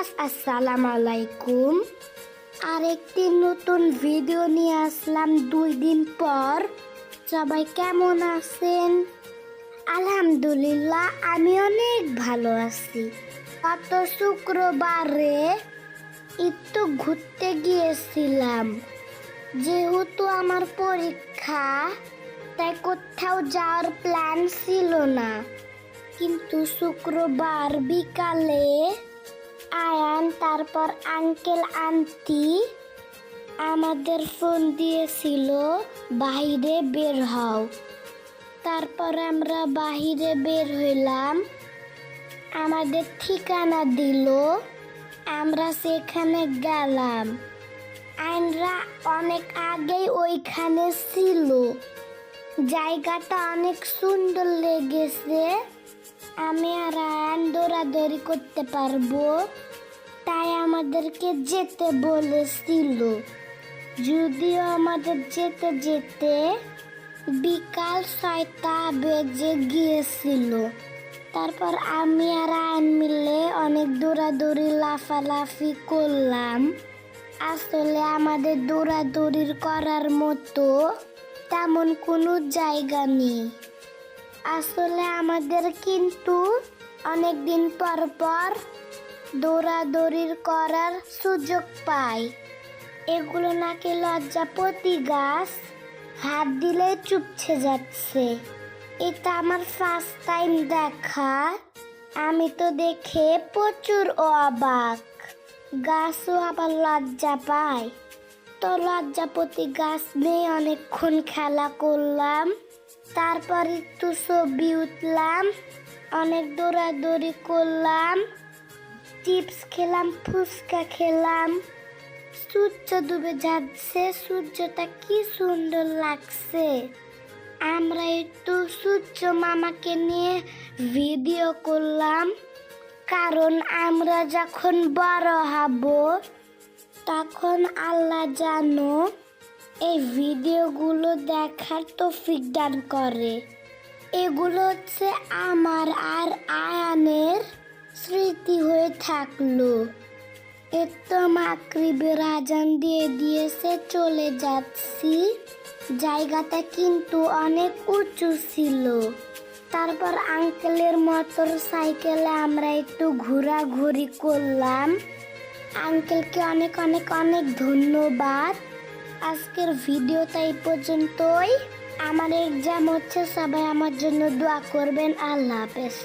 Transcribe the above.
আসসালামু আলাইকুম। আরেকটি নতুন ভিডিও নিয়ে আসলাম দুই দিন পর। সবাই কেমন আছেন? আলহামদুলিল্লাহ, আমি অনেক ভালো আছি। গত শুক্রবারে একটু ঘুরতে গিয়েছিলাম। যেহেতু আমার পরীক্ষা, তাই কোথাও যাওয়ার প্ল্যান ছিল না। কিন্তু শুক্রবার বিকালে তারপর আঙ্কেল আন্টি আমাদের ফোন দিয়েছিল, বাইরে বের হও। তারপর আমরা বাইরে বের হইলাম। আমাদের ঠিকানা দিল। আমরা সেখানে গেলাম। আইনরা অনেক আগেই ওইখানে ছিল। জায়গাটা অনেক সুন্দর লেগেছে। আমি আর আইন দৌড়াদৌড়ি করতে পারব। তাই আমাদেরকে যেতে বলেছিল। যদিও আমাদের যেতে যেতে বিকাল ছয়টা বেজে গিয়েছিল। তারপর আমি আর আয়ন মিলে অনেক দৌড়াদৌড়ি, লাফালাফি করলাম। আসলে আমাদের দৌড়াদৌড়ির করার মতো তেমন কোনো জায়গা নেই। আসলে আমাদের কিন্তু অনেক দিন পর পর দৌড়াদৌড়ির করার সুযোগ পাই। এগুলো নাকি লজ্জাপতি গাছ। হাত দিলে চুপছে যাচ্ছে। এটা আমার ফার্স্ট টাইম দেখা। আমি তো দেখে প্রচুর অবাক। গাছও আবার লজ্জা পায়। তো লজ্জাপতি গাছ নিয়ে অনেকক্ষণ খেলা করলাম। তারপর একটু ছবি উঠলাম। অনেক দৌড়াদৌড়ি করলাম। চিপস খেলাম, ফুচকা খেলাম। সূর্য ডুবে যাচ্ছে, সূর্যটা কি সুন্দর লাগছে। আমরা একটু সূর্য মামাকে নিয়ে ভিডিও করলাম, কারণ আমরা যখন বড় হব, তখন আল্লাহ জানো, এই ভিডিওগুলো দেখার তৌফিক দান করে। এগুলো হচ্ছে আমার আর আয়ানের স্মৃতি হয়ে থাকল। এতো মাকরিবের আজান দিয়ে দিয়েছে, চলে যাচ্ছি। জায়গাটা কিন্তু অনেক উঁচু ছিল। তারপর আঙ্কেলের মোটর সাইকেলে আমরা একটু ঘোরাঘুরি করলাম। আঙ্কেলকে অনেক অনেক অনেক ধন্যবাদ। আজকের ভিডিওটা এই পর্যন্তই। আমার এক্সাম হচ্ছে, সবাই আমার জন্য দোয়া করবেন। আল্লাহ হাফেজ।